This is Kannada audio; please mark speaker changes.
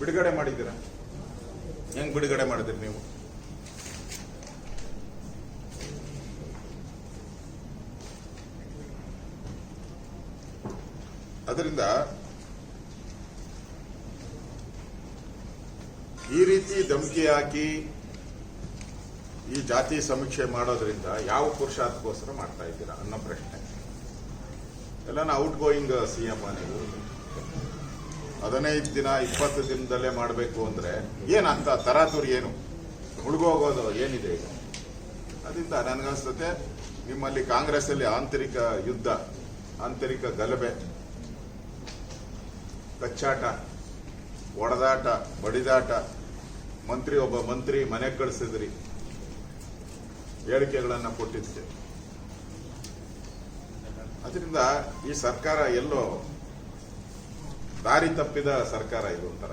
Speaker 1: ಬಿಡುಗಡೆ ಮಾಡಿದ್ದೀರಾ? ಹೆಂಗ್ ಬಿಡುಗಡೆ ಮಾಡಿದ್ರಿ ನೀವು? ಅದರಿಂದ ಈ ರೀತಿ ಧಮಕಿ ಹಾಕಿ ಈ ಜಾತಿ ಸಮೀಕ್ಷೆ ಮಾಡೋದ್ರಿಂದ ಯಾವ ಪುರುಷಾರ್ಥಕ್ಕೋಸ್ಕರ ಮಾಡ್ತಾ ಇದ್ದೀರಾ ಅನ್ನೋ ಪ್ರಶ್ನೆ. ಎಲ್ಲ ಔಟ್ ಗೋಯಿಂಗ್ ಸಿ ಎಂ ಹದಿನೈದು ದಿನ, ಇಪ್ಪತ್ತು ದಿನದಲ್ಲೇ ಮಾಡಬೇಕು ಅಂದ್ರೆ ಏನಂತ ತರಾತುರಿ ಏನು? ಮುಳುಗೋಗೋದು ಏನಿದೆ ಈಗ ಅದರಿಂದ ನನಗನ್ಸುತ್ತೆ, ನಿಮ್ಮಲ್ಲಿ ಕಾಂಗ್ರೆಸ್ ಅಲ್ಲಿ ಆಂತರಿಕ ಯುದ್ಧ, ಆಂತರಿಕ ಗಲಭೆ, ಕಚ್ಚಾಟ, ಒಡದಾಟ, ಬಡಿದಾಟ, ಮಂತ್ರಿ ಒಬ್ಬ ಮಂತ್ರಿ ಮನೆಗೆ ಕಳಿಸಿದ್ರಿ, ಹೇಳಿಕೆಗಳನ್ನು ಕೊಟ್ಟಿದ್ದೆ. ಅದರಿಂದ ಈ ಸರ್ಕಾರ ಎಲ್ಲೋ ದಾರಿ ತಪ್ಪಿದ ಸರ್ಕಾರ ಇದು ಒಂಥರ